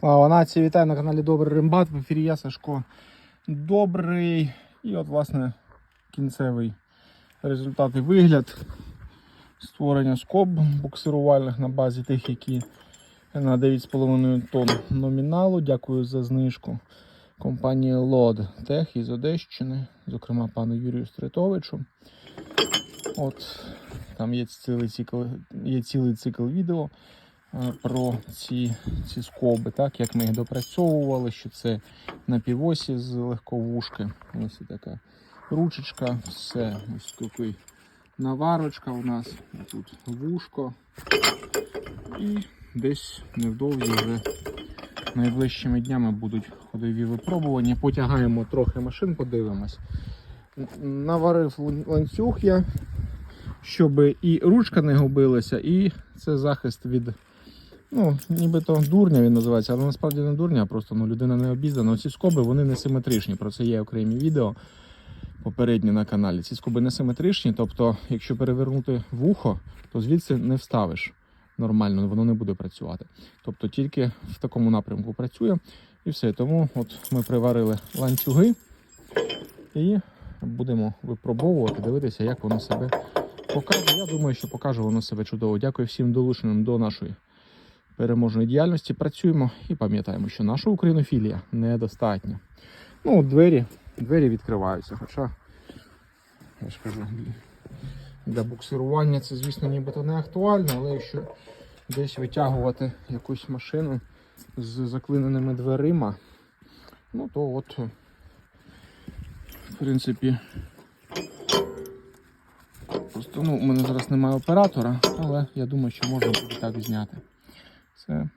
Слава нації, вітаю на каналі Добрий Римбат. В ефірі я Сашко Добрий. І от, власне, кінцевий результат і вигляд створення скоб буксирувальних на базі тих, які на 9,5 тонн номіналу. Дякую за знижку компанії Лод Тех із Одещини, зокрема пану Юрію Стритовичу. От там є цілий цикл, є цілий цикл відео про ці, ці скоби, так, як ми їх допрацьовували, що це на півосі з легковушки. Ось така ручечка, все, ось такий наварочка у нас, тут вушко. І десь невдовзі вже найближчими днями будуть ходові випробування. Потягаємо трохи машин, подивимось. Наварив ланцюг я, щоб і ручка не губилася, і це захист від. Ну, нібито дурня він називається, але насправді не дурня, а просто ну, людина не обізнана. Ці скоби вони не симетричні. Про це є окремі відео попередні на каналі. Ці скоби не симетричні, тобто, якщо перевернути вухо, то звідси не вставиш нормально, воно не буде працювати. Тобто тільки в такому напрямку працює і все. Тому от ми приварили ланцюги і будемо випробовувати, дивитися, як воно себе покаже. Я думаю, що покаже воно себе чудово. Дякую всім долученим до нашої переможної діяльності. Працюємо і пам'ятаємо, що наша українофілія недостатня. Ну, двері, двері відкриваються. Хоча, я ж кажу, для буксирування це, звісно, нібито не актуально, але якщо десь витягувати якусь машину з заклиненими дверима, ну то от, в принципі, просто ну, у мене зараз немає оператора, але я думаю, що можна буде так зняти. Це